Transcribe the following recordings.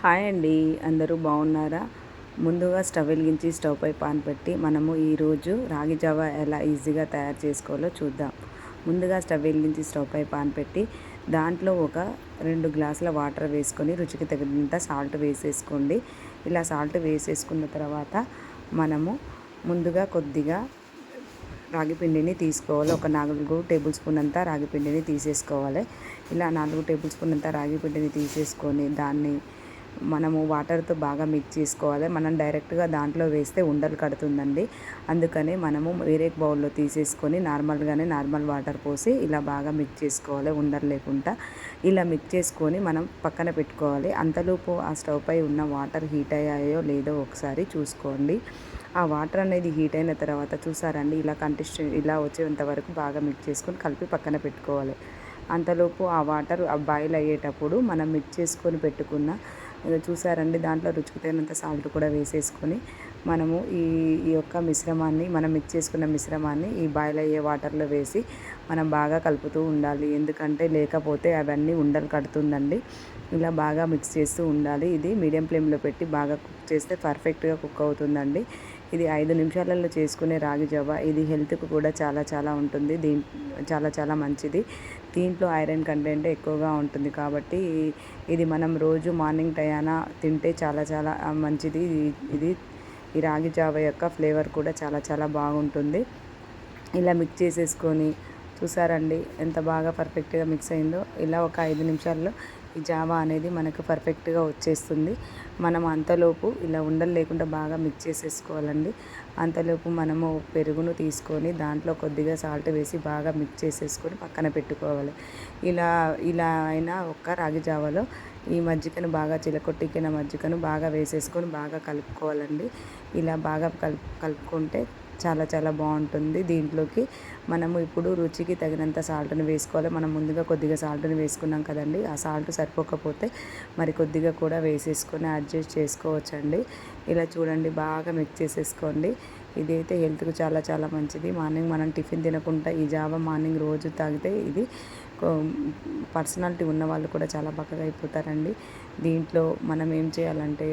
Hi అండి. అందరూ బాగున్నారా? ముందుగా స్టవ్ వెలిగించి స్టవ్ పై పాన్ పెట్టి మనము ఈరోజు రాగి జావా ఎలా ఈజీగా తయారు చేసుకోవాలో చూద్దాం. ముందుగా స్టవ్ వెలిగించి స్టవ్ పై పాన్ పెట్టి దాంట్లో ఒక రెండు గ్లాసుల వాటర్ వేసుకొని రుచికి తగినంత సాల్ట్ వేసేసుకోండి. ఇలా సాల్ట్ వేసేసుకున్న తర్వాత మనము ముందుగా కొద్దిగా రాగి పిండిని తీసుకోవాలి. ఒక నాలుగు టేబుల్ స్పూన్ అంతా రాగి పిండిని తీసేసుకోవాలి. ఇలా నాలుగు టేబుల్ స్పూన్ అంతా రాగి పిండిని తీసేసుకొని దాన్ని మనము వాటర్తో బాగా మిక్స్ చేసుకోవాలి. మనం డైరెక్ట్గా దాంట్లో వేస్తే ఉండలు కడుతుందండి. అందుకని మనము వేరే బౌల్లో తీసేసుకొని నార్మల్గానే నార్మల్ వాటర్ పోసి ఇలా బాగా మిక్స్ చేసుకోవాలి ఉండలు లేకుండా. ఇలా మిక్స్ చేసుకొని మనం పక్కన పెట్టుకోవాలి. అంతలోపు ఆ స్టవ్ పై ఉన్న వాటర్ హీట్ అయ్యాయో లేదో ఒకసారి చూసుకోండి. ఆ వాటర్ అనేది హీట్ అయిన తర్వాత చూసారండి ఇలా కంటిస్ట్ ఇలా వచ్చేంత వరకు బాగా మిక్స్ చేసుకొని కలిపి పక్కన పెట్టుకోవాలి. అంతలోపు ఆ వాటర్ బాయిల్ అయ్యేటప్పుడు మనం మిక్స్ చేసుకొని పెట్టుకున్న చూసారండి దాంట్లో రుచికి తగినంత సాల్ట్ కూడా వేసేసుకొని మనము ఈ ఈ యొక్క మిశ్రమాన్ని మనం మిక్స్ చేసుకున్న మిశ్రమాన్ని ఈ బాయిల్ అయ్యే వాటర్లో వేసి మనం బాగా కలుపుతూ ఉండాలి. ఎందుకంటే లేకపోతే అవన్నీ ఉండలు కడుతుందండి. ఇలా బాగా మిక్స్ చేస్తూ ఉండాలి. ఇది మీడియం ఫ్లేమ్లో పెట్టి బాగా కుక్ చేస్తే పర్ఫెక్ట్గా కుక్ అవుతుందండి. ఇది ఐదు నిమిషాలలో చేసుకునే రాగి జవ ఇది హెల్త్కు కూడా చాలా చాలా ఉంటుంది. దీని చాలా చాలా మంచిది. దీంట్లో ఐరన్ కంటెంట్ ఎక్కువగా ఉంటుంది కాబట్టి ఇది మనం రోజు మార్నింగ్ టయాన తింటే చాలా చాలా మంచిది. ఇది ఈ రాగి జావ యొక్క ఫ్లేవర్ కూడా చాలా చాలా బాగుంటుంది. ఇలా మిక్స్ చేసేసుకొని చూసారండి ఎంత బాగా పర్ఫెక్ట్గా మిక్స్ అయిందో. ఇలా ఒక ఐదు నిమిషాల్లో ఈ జావా అనేది మనకు పర్ఫెక్ట్గా వచ్చేస్తుంది. మనం అంతలోపు ఇలా ఉండలు లేకుండా బాగా మిక్స్ చేసేసుకోవాలండి. అంతలోపు మనము పెరుగును తీసుకొని దాంట్లో కొద్దిగా సాల్ట్ వేసి బాగా మిక్స్ చేసేసుకొని పక్కన పెట్టుకోవాలి. ఇలా ఇలా అయినా ఒక్క రాగి జావలో ఈ మజ్జికను బాగా చిలకొట్టికిన మజ్జికను బాగా వేసేసుకొని బాగా కలుపుకోవాలండి. ఇలా బాగా కలుపు కలుపుకుంటే చాలా చాలా బాగుంటుంది. దీంట్లోకి మనము ఇప్పుడు రుచికి తగినంత సాల్ట్ని వేసుకోవాలి. మనం ముందుగా కొద్దిగా సాల్ట్ని వేసుకున్నాం కదండి. ఆ సాల్ట్ సరిపోకపోతే మరి కొద్దిగా కూడా వేసేసుకొని అడ్జస్ట్ చేసుకోవచ్చండి. ఇలా చూడండి బాగా మిక్స్ చేసేసుకోండి. ఇదైతే హెల్త్కు చాలా చాలా మంచిది. మార్నింగ్ మనం టిఫిన్ తినకుండా ఈ జావ మార్నింగ్ రోజు తాగితే ఇది పర్సనాలిటీ ఉన్న వాళ్ళు కూడా చాలా బక్కగా అయిపోతారండి. దీంట్లో మనం ఏం చేయాలంటే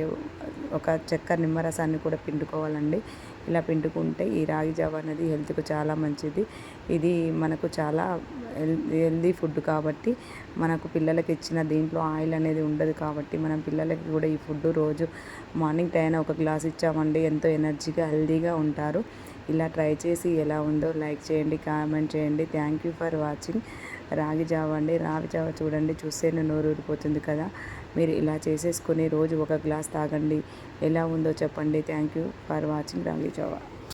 ఒక చెక్క నిమ్మరసాన్ని కూడా పిండుకోవాలండి. ఇలా పిండుకుంటే ఈ రాగి జావ అనేది హెల్త్కు చాలా మంచిది. ఇది మనకు చాలా హెల్దీ ఫుడ్ కాబట్టి మనకు పిల్లలకి ఇచ్చిన దీంట్లో ఆయిల్ అనేది ఉండదు కాబట్టి మనం పిల్లలకి కూడా ఈ ఫుడ్ రోజు మార్నింగ్ టైం ఒక గ్లాస్ ఇచ్చామండి. ఎంతో ఎనర్జీగా హెల్దీగా ఉంటారు. ఇలా ట్రై చేసి ఎలా ఉందో లైక్ చేయండి కామెంట్ చేయండి. Thank you for watching. రాగి జావ అండి. రాగి జావ చూడండి చూస్తేనే నోరు ఊరిపోతుంది కదా. మీరు ఇలా చేసేసుకొని రోజు ఒక గ్లాస్ తాగండి. ఎలా ఉందో చెప్పండి. థ్యాంక్ యూ ఫర్ వాచింగ్ రాగి జావ.